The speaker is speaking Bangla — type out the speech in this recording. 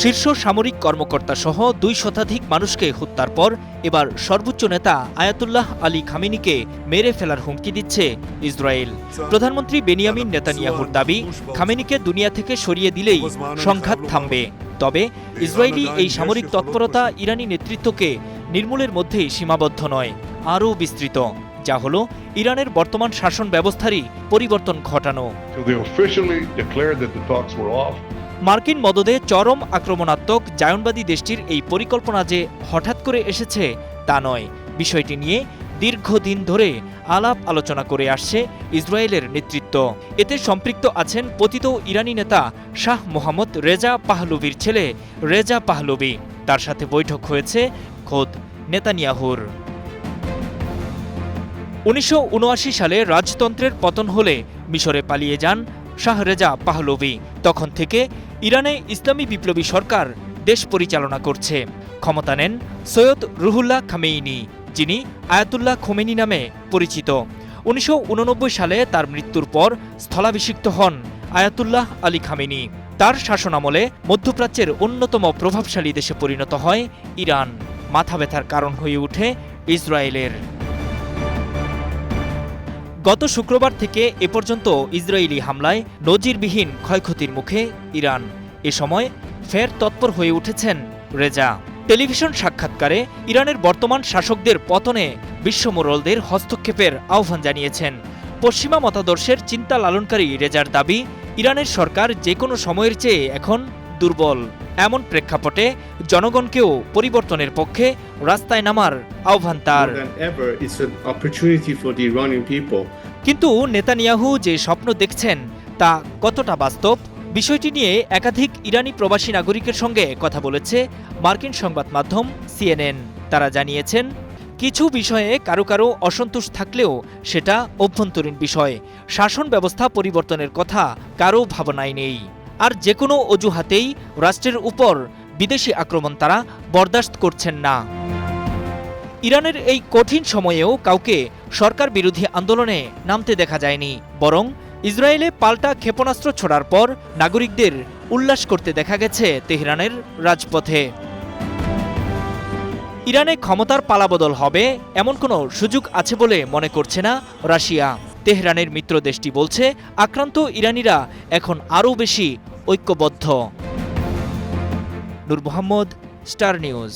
শীর্ষ সামরিক কর্মকর্তা সহ দুই শতাধিক মানুষকে হত্যার পর এবার সর্বোচ্চ নেতা আয়াতুল্লাহ আলী খামিনিকে মেরে ফেলার হুমকি দিচ্ছে ইসরায়েল। প্রধানমন্ত্রী বেনিয়ামিন নেতানিয়াহুর দাবি, খামেনিকে দুনিয়া থেকে সরিয়ে দিলেই সংঘাত থামবে। তবে ইসরায়েলি এই সামরিক তৎপরতা ইরানি নেতৃত্বকে নির্মূলের মধ্যেই সীমাবদ্ধ নয়, আরও বিস্তৃত। যা হল ইরানের বর্তমান শাসন ব্যবস্থারই পরিবর্তন ঘটানো. মার্কিন মদদে চরম আক্রমণাত্মক জায়নবাদী দেশটির এই পরিকল্পনা যে হঠাৎ করে এসেছে তা নয়। বিষয়টি নিয়ে দীর্ঘদিন ধরে আলাপ আলোচনা করে আসছে ইসরায়েলের নেতৃত্ব। এতে সম্পৃক্ত আছেন পতিত ইরানি নেতা শাহ মোহাম্মদ রেজা পাহলুবির ছেলে রেজা পাহলুবি তার সাথে বৈঠক হয়েছে খোদ নেতানিয়াহুর। উনিশশো উনআশি সালে রাজতন্ত্রের পতন হলে মিশরে পালিয়ে যান শাহরেজা পাহলভি। তখন থেকে ইরানে ইসলামী বিপ্লবী সরকার দেশ পরিচালনা করছে। ক্ষমতা নেন সৈয়দ রুহুল্লাহ খামেইনি, যিনি আয়াতুল্লাহ খোমেনি নামে পরিচিত। উনিশশো উননব্বই সালে তার মৃত্যুর পর স্থলাভিষিক্ত হন আয়াতুল্লাহ আলী খামেনি তার শাসনামলে মধ্যপ্রাচ্যের অন্যতম প্রভাবশালী দেশে পরিণত হয় ইরান। মাথা ব্যথার কারণ হয়ে ওঠে ইসরায়েলের। গত শুক্রবার থেকে এ পর্যন্ত ইসরায়েলি হামলায় নজিরবিহীন ক্ষয়ক্ষতির মুখে ইরান। এ সময় ফের তৎপর হয়ে উঠেছেন রেজা। টেলিভিশন সাক্ষাৎকারে ইরানের বর্তমান শাসকদের পতনে বিশ্বমোরলদের হস্তক্ষেপের আহ্বান জানিয়েছেন। পশ্চিমা মতাদর্শের চিন্তা লালনকারী রেজার দাবি, ইরানের সরকার যে কোনো সময়ের চেয়ে এখন দুর্বল। এমন প্রেক্ষাপটে জনগণকেও পরিবর্তনের পক্ষে রাস্তায় নামার আহ্বান তার। কিন্তু নেতানিয়াহু যে স্বপ্ন দেখছেন তা কতটা বাস্তব? বিষয়টি নিয়ে একাধিক ইরানি প্রবাসী নাগরিকের সঙ্গে কথা বলেছে মার্কিন সংবাদ মাধ্যম সিএনএন। তারা জানিয়েছেন কিছু বিষয়ে কারও কারও অসন্তোষ থাকলেও সেটা অভ্যন্তরীণ বিষয়। শাসন ব্যবস্থা পরিবর্তনের কথা কারও ভাবনায় নেই। আর যে কোনো অজুহাতেই রাষ্ট্রের উপর বিদেশি আক্রমণ তারা বরদাস্ত করছেন না। ইরানের এই কঠিন সময়েও কাউকে সরকার বিরোধী আন্দোলনে নামতে দেখা যায়নি, বরং ইসরায়েলে পাল্টা ক্ষেপণাস্ত্র ছোড়ার পর নাগরিকদের উল্লাস করতে দেখা গেছে তেহরানের রাজপথে। ইরানে ক্ষমতার পালাবদল হবে এমন কোনো সুযোগ আছে বলে মনে করছে না রাশিয়া। তেহরানের মিত্র দেশটি বলছে, আক্রান্ত ইরানিরা এখন আরও বেশি ঐক্যবদ্ধ। Noor Mohammad Star News.